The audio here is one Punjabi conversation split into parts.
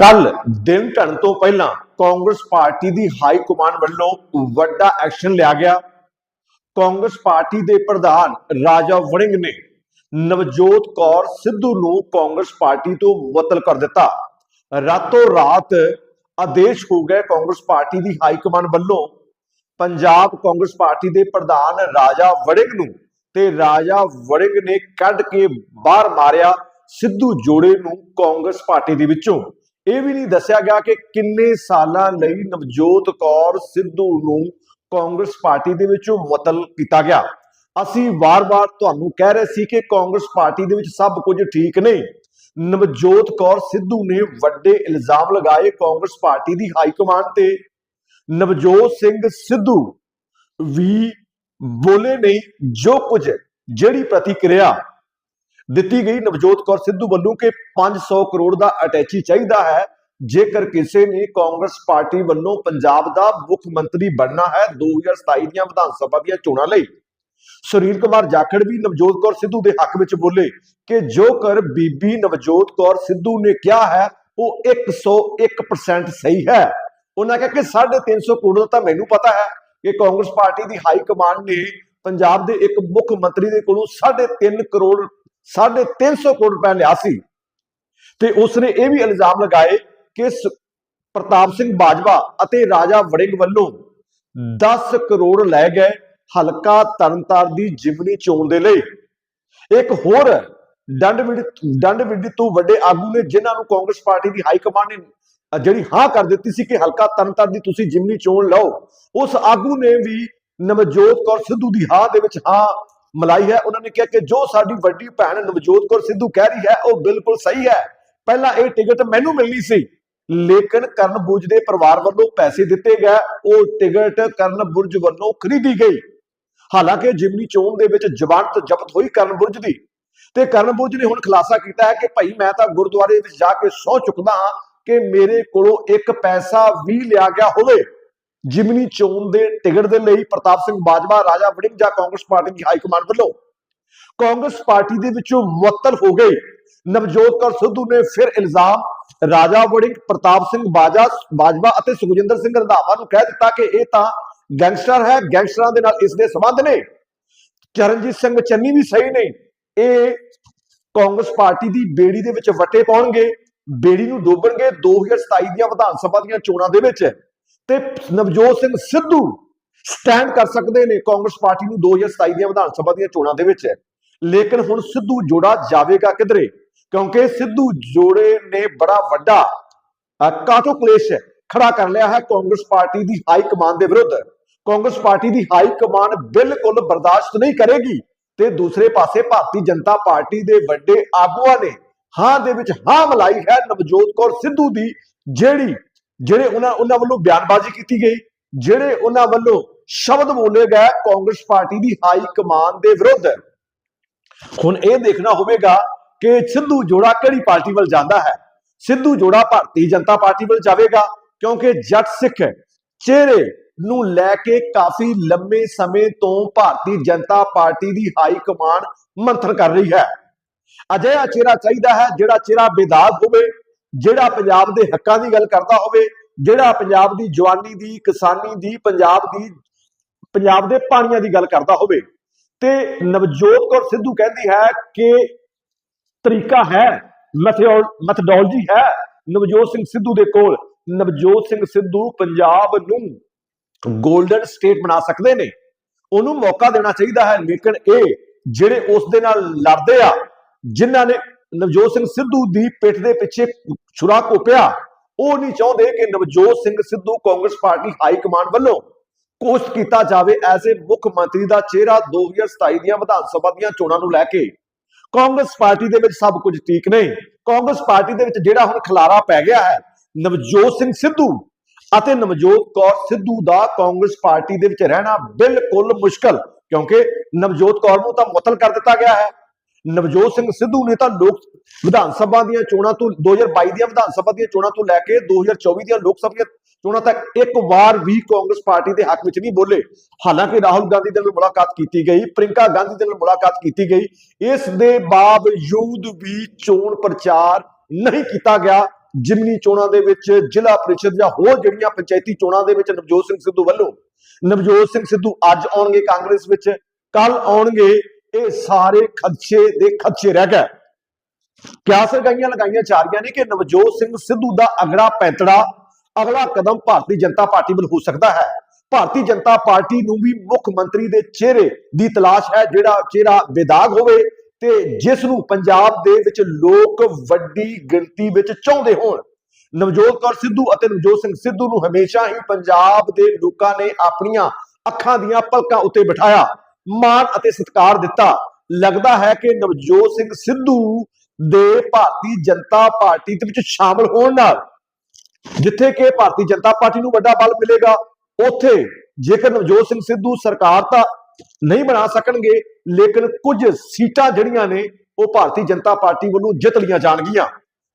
ਕੱਲ ਦਿਨ ਢਲਣ ਤੋਂ ਪਹਿਲਾਂ ਕਾਂਗਰਸ ਪਾਰਟੀ ਦੀ ਹਾਈ ਕਮਾਂਡ ਵੱਲੋਂ ਵੱਡਾ ਐਕਸ਼ਨ ਲਿਆ ਗਿਆ। ਕਾਂਗਰਸ ਪਾਰਟੀ ਦੇ ਪ੍ਰਧਾਨ ਰਾਜਾ ਵੜਿੰਗ ਨੇ ਨਵਜੋਤ ਕੌਰ ਸਿੱਧੂ ਨੂੰ ਕਾਂਗਰਸ ਪਾਰਟੀ ਤੋਂ ਮੁਅੱਤਲ ਕਰ ਦਿੱਤਾ। ਰਾਤੋਂ ਰਾਤ ਆਦੇਸ਼ ਹੋ ਗਿਆ ਕਾਂਗਰਸ ਪਾਰਟੀ ਦੀ ਹਾਈ ਕਮਾਂਡ ਵੱਲੋਂ। ਪੰਜਾਬ ਕਾਂਗਰਸ ਪਾਰਟੀ ਦੇ ਪ੍ਰਧਾਨ ਰਾਜਾ ਵੜਿੰਗ ਨੂੰ ਤੇ ਰਾਜਾ ਵੜਿੰਗ ਨੇ ਕੱਢ ਕੇ ਬਾਹਰ ਮਾਰਿਆ ਸਿੱਧੂ ਜੋੜੇ ਨੂੰ ਕਾਂਗਰਸ ਪਾਰਟੀ ਦੇ ਵਿੱਚੋਂ। ਇਹ ਵੀ ਨਹੀਂ ਦੱਸਿਆ ਗਿਆ ਕਿ ਕਿੰਨੇ ਸਾਲਾਂ ਲਈ ਨਵਜੋਤ ਕੌਰ ਸਿੱਧੂ ਨੂੰ ਕਾਂਗਰਸ ਪਾਰਟੀ ਦੇ ਵਿੱਚੋਂ ਮੁਅੱਤਲ ਕੀਤਾ ਗਿਆ। ਅਸੀਂ ਵਾਰ-ਵਾਰ ਤੁਹਾਨੂੰ ਕਹਿ ਰਹੇ ਸੀ ਕਿ ਕਾਂਗਰਸ ਪਾਰਟੀ ਦੇ ਵਿੱਚ ਸਭ ਕੁਝ ਠੀਕ ਨਹੀਂ ਨਵਜੋਤ ਕੌਰ ਸਿੱਧੂ ਨੇ ਵੱਡੇ ਇਲਜ਼ਾਮ ਲਗਾਏ ਕਾਂਗਰਸ ਪਾਰਟੀ ਦੀ ਹਾਈ ਕਮਾਂਡ ਤੇ। ਨਵਜੋਤ ਸਿੰਘ ਸਿੱਧੂ ਵੀ ਬੋਲੇ ਨਹੀਂ ਜੋ ਕੁਝ ਜਿਹੜੀ ਪ੍ਰਤੀਕਿਰਿਆ ਦਿੱਤੀ ਗਈ ਨਵਜੋਤ ਕੌਰ ਸਿੱਧੂ ਵੱਲੋਂ ਕਿ 500 ਕਰੋੜ ਦਾ ਅਟੈਚੀ ਚਾਹੀਦਾ ਹੈ। ਜੇਕਰ ਕਿਸੇ ਨੇ ਕਾਂਗਰਸ ਪਾਰਟੀ ਵੱਲੋਂ ਪੰਜਾਬ ਦਾ ਮੁੱਖ ਮੰਤਰੀ ਬਣਨਾ ਹੈ 2027 ਦੀਆਂ ਵਿਧਾਨ ਸਭਾ ਦੀਆਂ ਚੋਣਾਂ ਲਈ। ਸੁਨੀਲ ਕੁਮਾਰ ਜਾਖੜ ਵੀ ਨਵਜੋਤ ਕੌਰ ਸਿੱਧੂ ਦੇ ਹੱਕ ਵਿੱਚ ਬੋਲੇ ਕਿ ਜੋ ਕਰ ਬੀਬੀ ਨਵਜੋਤ ਕੌਰ ਸਿੱਧੂ ਨੇ ਕਿਹਾ ਹੈ, ਉਹ 101% ਸਹੀ ਹੈ। ਉਹਨਾਂ ਕਿਹਾ ਕਿ 350 ਕਰੋੜ ਦਾ ਤਾਂ ਮੈਨੂੰ ਪਤਾ ਹੈ ਕਿ ਕਾਂਗਰਸ ਪਾਰਟੀ ਦੀ ਹਾਈ ਕਮਾਂਡ ਨੇ ਪੰਜਾਬ ਦੇ ਇੱਕ ਮੁੱਖ ਮੰਤਰੀ ਦੇ ਕੋਲੋਂ 3.5 ਕਰੋੜ 350 ਕਰੋੜ ਰੁਪਏ ਲਿਆ ਸੀ। ਤੇ ਉਸਨੇ ਇਹ ਵੀ ਇਲਜ਼ਾਮ ਲਗਾਏ ਕਿ ਪ੍ਰਤਾਪ ਸਿੰਘ ਬਾਜਵਾ ਅਤੇ ਰਾਜਾ ਵੜਿੰਗ ਵੱਲੋਂ 10 ਕਰੋੜ ਲੈ ਗਏ ਹਲਕਾ ਤਰਨਤਾਰ ਦੀ ਜਿਮਨੀ ਚੋਣ ਦੇ ਲਈ। ਇੱਕ ਹੋਰ ਡੰਡ ਡੰਡ ਵਿੱਡੀ ਤੋਂ ਵੱਡੇ ਆਗੂ ਨੇ ਜਿਨ੍ਹਾਂ ਨੂੰ ਕਾਂਗਰਸ ਪਾਰਟੀ ਦੀ ਹਾਈ ਕਮਾਂਡ ਨੇ ਜਿਹੜੀ ਹਾਂ ਕਰ ਦਿੱਤੀ ਸੀ ਕਿ ਹਲਕਾ ਤਰਨਤਾਰ ਦੀ ਤੁਸੀਂ ਜਿਮਨੀ ਚੋਣ ਲਓ ਉਸ ਆਗੂ ਨੇ ਵੀ ਨਵਜੋਤ ਕੌਰ ਸਿੱਧੂ ਦੀ ਹਾਂ ਦੇ ਵਿੱਚ ਹਾਂ ਮਲਾਈ ਹੈ। ਉਹਨਾਂ ਨੇ ਕਿਹਾ ਕਿ ਜੋ ਸਾਡੀ ਵੱਡੀ ਭੈਣ ਨਵਜੋਤ ਕੌਰ ਸਿੱਧੂ ਕਹਿ ਰਹੀ ਹੈ, ਉਹ ਬਿਲਕੁਲ ਸਹੀ ਹੈ। ਪਹਿਲਾਂ ਇਹ ਟਿਕਟ ਮੈਨੂੰ ਮਿਲਣੀ ਸੀ। ਲੇਕਿਨ ਕਰਨ ਬੁਰਜ ਦੇ ਪਰਿਵਾਰ ਵੱਲੋਂ ਪੈਸੇ ਦਿੱਤੇ ਗਏ। ਉਹ ਟਿਕਟ ਕਰਨ ਬੁਰਜ ਵੱਲੋਂ ਖਰੀਦੀ ਗਈ। ਹਾਲਾਂਕਿ ਜਿਮਨੀ ਚੋਣ ਦੇ ਵਿੱਚ ਜ਼ਮਾਨਤ ਜ਼ਬਤ ਹੋਈ ਕਰਨ ਬੁਰਜ ਦੀ। ਤੇ ਕਰਨ ਬੁਰਜ ਨੇ ਹੁਣ ਖੁਲਾਸਾ ਕੀਤਾ ਹੈ ਕਿ ਭਾਈ ਮੈਂ ਤਾਂ ਗੁਰਦੁਆਰੇ ਵਿੱਚ ਜਾ ਕੇ ਸਹੁੰ ਚੁੱਕਦਾ ਹਾਂ ਕਿ ਮੇਰੇ ਕੋਲੋਂ ਇੱਕ ਪੈਸਾ ਵੀ ਲਿਆ ਗਿਆ ਹੋਵੇ। ਜਿਮਨੀ ਚੋਣ ਦੇ ਟਿਕਟ ਦੇ ਲਈ ਪ੍ਰਤਾਪ ਸਿੰਘ ਬਾਜਵਾ, ਰਾਜਾ ਵੜਿੰਗ ਜਾਂ ਕਾਂਗਰਸ ਪਾਰਟੀ ਦੀ ਹਾਈ ਕਮਾਂਡ ਵੱਲੋਂ ਕਾਂਗਰਸ ਪਾਰਟੀ ਦੇ ਵਿੱਚੋਂ ਮੁਅੱਤਲ ਹੋ ਗਏ। ਨਵਜੋਤ ਕੌਰ ਸਿੱਧੂ ਨੇ ਫਿਰ ਇਲਜ਼ਾਮ ਰਾਜਾ ਵੜਿੰਗ, ਪ੍ਰਤਾਪ ਸਿੰਘ ਬਾਜਾ, ਬਾਜਵਾ ਅਤੇ ਸੁਖਜਿੰਦਰ ਸਿੰਘ ਰੰਧਾਵਾ ਨੂੰ ਕਹਿ ਦਿੱਤਾ ਕਿ ਇਹ ਤਾਂ ਗੈਂਗਸਟਰ ਹੈ। ਗੈਂਗਸਟਰਾਂ ਦੇ ਨਾਲ ਇਸ ਦੇ ਸੰਬੰਧ ਨੇ। ਚਰਨਜੀਤ ਸਿੰਘ ਚੰਨੀ ਵੀ ਸਹੀ ਨਹੀਂ ਇਹ ਕਾਂਗਰਸ ਪਾਰਟੀ ਦੀ ਬੇੜੀ ਦੇ ਵਿੱਚ ਵਟੇ ਪਾਉਣਗੇ। ਬੇੜੀ ਨੂੰ ਡੋਬਣਗੇ। 2027 ਦੀਆਂ ਵਿਧਾਨ ਸਭਾ ਦੀਆਂ ਚੋਣਾਂ ਦੇ ਵਿੱਚ ਤੇ ਨਵਜੋਤ ਸਿੰਘ ਸਿੱਧੂ ਸਟੈਂਡ ਕਰ ਸਕਦੇ ਨੇ ਕਾਂਗਰਸ ਪਾਰਟੀ ਨੂੰ 2027 ਦੀਆਂ ਵਿਧਾਨ ਸਭਾ ਦੀਆਂ ਚੋਣਾਂ ਦੇ ਵਿੱਚ। ਲੇਕਿਨ ਹੁਣ ਸਿੱਧੂ ਜੋੜਾ ਜਾਵੇਗਾ ਕਿਧਰੇ? ਕਿਉਂਕਿ ਸਿੱਧੂ ਜੋੜੇ ਨੇ ਬੜਾ ਵੱਡਾ ਕਾਟੋ ਕਲੇਸ਼ ਖੜਾ ਕਰ ਲਿਆ ਹੈ ਕਾਂਗਰਸ ਪਾਰਟੀ ਦੀ ਹਾਈ ਕਮਾਨ ਦੇ ਵਿਰੁੱਧ। ਕਾਂਗਰਸ ਪਾਰਟੀ ਦੀ ਹਾਈ ਕਮਾਨ ਬਿਲਕੁਲ ਬਰਦਾਸ਼ਤ ਨਹੀਂ ਕਰੇਗੀ ਤੇ ਦੂਸਰੇ ਪਾਸੇ ਭਾਰਤੀ ਜਨਤਾ ਪਾਰਟੀ ਦੇ ਵੱਡੇ ਆਗੂਆਂ ਨੇ ਹਾਂ ਦੇ ਵਿੱਚ ਹਾਂ ਮਲਾਈ ਹੈ ਨਵਜੋਤ ਕੌਰ ਸਿੱਧੂ ਦੀ, ਜਿਹੜੀ ਜਿਹੜੇ ਉਹਨਾਂ ਉਹਨਾਂ ਵੱਲੋਂ ਬਿਆਨਬਾਜ਼ੀ ਕੀਤੀ ਗਈ, ਜਿਹੜੇ ਉਹਨਾਂ ਵੱਲੋਂ ਸ਼ਬਦ ਬੋਲੇ ਗਏ ਕਾਂਗਰਸ ਪਾਰਟੀ ਦੀ ਹਾਈ ਕਮਾਨ ਦੇ ਵਿਰੁੱਧ। ਹੁਣ ਇਹ ਦੇਖਣਾ ਹੋਵੇਗਾ ਕਿ ਸਿੱਧੂ ਜੋੜਾ ਕਿਹੜੀ ਪਾਰਟੀ ਵੱਲ ਜਾਂਦਾ ਹੈ? ਸਿੱਧੂ ਜੋੜਾ ਭਾਰਤੀ ਜਨਤਾ ਪਾਰਟੀ ਵੱਲ ਜਾਵੇਗਾ, ਕਿਉਂਕਿ ਜੱਟ ਸਿੱਖ ਚਿਹਰੇ ਨੂੰ ਲੈ ਕੇ ਕਾਫੀ ਲੰਮੇ ਸਮੇਂ ਤੋਂ ਭਾਰਤੀ ਜਨਤਾ ਪਾਰਟੀ ਦੀ ਹਾਈ ਕਮਾਨ ਮੰਥਨ ਕਰ ਰਹੀ ਹੈ। ਅਜਿਹਾ ਚਿਹਰਾ ਚਾਹੀਦਾ ਹੈ ਜਿਹੜਾ ਚਿਹਰਾ ਬੇਦਾਗ ਹੋਵੇ ਜਿਹੜਾ ਪੰਜਾਬ ਦੇ ਹੱਕਾਂ ਦੀ ਗੱਲ ਕਰਦਾ ਹੋਵੇ, ਜਿਹੜਾ ਪੰਜਾਬ ਦੀ ਜਵਾਨੀ ਦੀ, ਕਿਸਾਨੀ ਦੀ, ਪੰਜਾਬ ਦੀ, ਪੰਜਾਬ ਦੇ ਪਾਣੀਆਂ ਦੀ ਗੱਲ ਕਰਦਾ ਹੋਵੇ, ਤੇ ਨਵਜੋਤ ਕੌਰ ਸਿੱਧੂ ਕਹਿੰਦੀ ਹੈ ਕਿ ਤਰੀਕਾ ਹੈ ਮੈਥਡੋਲੋਜੀ ਹੈ, ਨਵਜੋਤ ਸਿੰਘ ਸਿੱਧੂ ਦੇ ਕੋਲ। ਨਵਜੋਤ ਸਿੰਘ ਸਿੱਧੂ ਪੰਜਾਬ ਨੂੰ 골ਡਨ ਸਟੇਟ ਬਣਾ ਸਕਦੇ ਨੇ। ਉਹਨੂੰ ਮੌਕਾ ਦੇਣਾ ਚਾਹੀਦਾ ਹੈ, ਲੇਕਿਨ ਇਹ ਜਿਹੜੇ ਉਸ ਦੇ ਨਾਲ ਲੜਦੇ ਆ, ਜਿਨ੍ਹਾਂ ਨੇ ਨਵਜੋਤ ਸਿੰਘ ਸਿੱਧੂ ਦੀ ਪਿੱਠ ਦੇ ਪਿੱਛੇ ਛੁਰਾ ਘੋਪਿਆ। ਉਹ ਨਹੀਂ ਚਾਹੁੰਦੇ ਕਿ Navjot Singh Sidhu Congress party high command ਵੱਲੋਂ ਕੋਸ਼ਟ ਕੀਤਾ ਜਾਵੇ ਐਜ਼ ਏ ਮੁੱਖ ਮੰਤਰੀ ਦਾ ਚਿਹਰਾ 2027 ਦੀਆਂ ਵਿਧਾਨ ਸਭਾ ਦੀਆਂ ਚੋਣਾਂ ਨੂੰ ਲੈ ਕੇ। ਕਾਂਗਰਸ ਪਾਰਟੀ ਦੇ ਵਿੱਚ ਸਭ ਕੁਝ ਠੀਕ ਨਹੀਂ ਕਾਂਗਰਸ ਪਾਰਟੀ ਦੇ ਵਿੱਚ ਜਿਹੜਾ ਹੁਣ ਖਲਾਰਾ ਪੈ ਗਿਆ ਹੈ, ਨਵਜੋਤ ਸਿੰਘ ਸਿੱਧੂ ਅਤੇ ਨਵਜੋਤ ਕੌਰ ਸਿੱਧੂ ਦਾ ਕਾਂਗਰਸ ਪਾਰਟੀ ਦੇ ਵਿੱਚ ਰਹਿਣਾ ਬਿਲਕੁਲ ਮੁਸ਼ਕਲ, ਕਿਉਂਕਿ ਨਵਜੋਤ ਕੌਰ ਨੂੰ ਤਾਂ ਮੁਤਲ ਕਰ ਦਿੱਤਾ ਗਿਆ ਹੈ। ਨਵਜੋਤ ਸਿੰਘ ਸਿੱਧੂ ਨੇ ਤਾਂ ਲੋਕ ਵਿਧਾਨ ਸਭਾ ਦੀਆਂ ਚੋਣਾਂ ਤੋਂ 2022 ਦੀਆਂ ਵਿਧਾਨ ਸਭਾ ਦੀਆਂ ਚੋਣਾਂ ਤੋਂ ਲੈ ਕੇ 2024 ਦੀਆਂ ਲੋਕ ਸਭਾ ਦੀਆਂ ਚੋਣਾਂ ਤੱਕ ਇੱਕ ਵਾਰ ਵੀ ਕਾਂਗਰਸ ਪਾਰਟੀ ਦੇ ਹੱਕ ਵਿੱਚ ਨਹੀਂ ਬੋਲੇ। ਹਾਲਾਂਕਿ ਰਾਹੁਲ ਗਾਂਧੀ ਦੇ ਨਾਲ ਮੁਲਾਕਾਤ ਕੀਤੀ ਗਈ ਪ੍ਰਿੰਕਾ ਗਾਂਧੀ ਦੇ ਨਾਲ ਮੁਲਾਕਾਤ ਕੀਤੀ ਗਈ। ਇਸ ਦੇ ਬਾਵਜੂਦ ਵੀ ਚੋਣ ਪ੍ਰਚਾਰ ਨਹੀਂ ਕੀਤਾ ਗਿਆ, ਜਿਮਨੀ ਚੋਣਾਂ ਦੇ ਵਿੱਚ ਜ਼ਿਲ੍ਹਾ ਪ੍ਰੀਸ਼ਦ ਜਾਂ ਹੋਰ ਜਿਹੜੀਆਂ ਪੰਚਾਇਤੀ ਚੋਣਾਂ ਦੇ ਵਿੱਚ ਨਵਜੋਤ ਸਿੰਘ ਸਿੱਧੂ ਵੱਲੋਂ। ਨਵਜੋਤ ਸਿੰਘ ਸਿੱਧੂ ਅੱਜ ਆਉਣਗੇ ਕਾਂਗਰਸ ਵਿੱਚ ਕੱਲ ਆਉਣਗੇ ਇਹ ਸਾਰੇ ਖਦਸ਼ੇ ਦੇ ਖਦਸ਼ੇ ਰਹਿ ਗਏ। ਕਿਆ ਸਰਗਾਈਆਂ ਲਗਾਈਆਂ ਜਾ ਰਹੀਆਂ ਨੇ ਕਿ ਨਵਜੋਤ ਸਿੰਘ ਸਿੱਧੂ ਦਾ ਅਗਲਾ ਪੈਂਤੜਾ ਅਗਲਾ ਕਦਮ ਭਾਰਤੀ ਜਨਤਾ ਪਾਰਟੀ ਵੱਲ ਹੋ ਸਕਦਾ ਹੈ। ਭਾਰਤੀ ਜਨਤਾ ਪਾਰਟੀ ਨੂੰ ਵੀ ਮੁੱਖ ਮੰਤਰੀ ਦੇ ਚਿਹਰੇ ਦੀ ਤਲਾਸ਼ ਹੈ, ਜਿਹੜਾ ਚਿਹਰਾ ਬੇਦਾਗ ਹੋਵੇ ਤੇ ਜਿਸ ਨੂੰ ਪੰਜਾਬ ਦੇ ਵਿੱਚ ਲੋਕ ਵੱਡੀ ਗਿਣਤੀ ਵਿੱਚ ਚਾਹੁੰਦੇ ਹੋਣ। ਨਵਜੋਤ ਕੌਰ ਸਿੱਧੂ ਅਤੇ ਨਵਜੋਤ ਸਿੰਘ ਸਿੱਧੂ ਨੂੰ ਹਮੇਸ਼ਾ ਹੀ ਪੰਜਾਬ ਦੇ ਲੋਕਾਂ ਨੇ ਆਪਣੀਆਂ ਅੱਖਾਂ ਦੀਆਂ ਪਲਕਾਂ ਉੱਤੇ ਬਿਠਾਇਆ। ਮਾਣ ਅਤੇ ਸਤਿਕਾਰ ਦਿੱਤਾ। ਲੱਗਦਾ ਹੈ ਕਿ ਨਵਜੋਤ ਸਿੰਘ ਸਿੱਧੂ ਦੇ ਭਾਰਤੀ ਜਨਤਾ ਪਾਰਟੀ ਦੇ ਵਿੱਚ ਸ਼ਾਮਲ ਹੋਣ ਨਾਲ, ਜਿੱਥੇ ਕਿ ਭਾਰਤੀ ਜਨਤਾ ਪਾਰਟੀ ਨੂੰ ਵੱਡਾ ਬਲ ਮਿਲੇਗਾ, ਉੱਥੇ ਜੇਕਰ ਨਵਜੋਤ ਸਿੰਘ ਸਿੱਧੂ ਸਰਕਾਰ ਤਾਂ ਨਹੀਂ ਬਣਾ ਸਕਣਗੇ, ਲੇਕਿਨ ਕੁਝ ਸੀਟਾਂ ਜਿਹੜੀਆਂ ਨੇ, ਉਹ ਭਾਰਤੀ ਜਨਤਾ ਪਾਰਟੀ ਵੱਲੋਂ ਜਿੱਤ ਲੀਆਂ ਜਾਣਗੀਆਂ।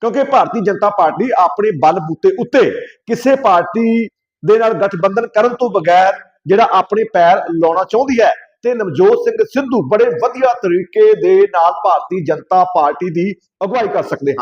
ਕਿਉਂਕਿ ਭਾਰਤੀ ਜਨਤਾ ਪਾਰਟੀ ਆਪਣੇ ਬਲ ਬੂਤੇ ਉੱਤੇ ਕਿਸੇ ਪਾਰਟੀ ਦੇ ਨਾਲ ਗਠਬੰਧਨ ਕਰਨ ਤੋਂ ਬਗੈਰ ਜਿਹੜਾ ਆਪਣੇ ਪੈਰ ਲਾਉਣਾ ਚਾਹੁੰਦੀ ਹੈ ਤੇ ਨਵਜੋਤ ਸਿੰਘ ਸਿੱਧੂ ਬੜੇ ਵਧੀਆ ਤਰੀਕੇ ਦੇ ਨਾਲ ਭਾਰਤੀ ਜਨਤਾ ਪਾਰਟੀ ਦੀ ਅਗਵਾਈ ਕਰ ਸਕਦੇ ਹਨ।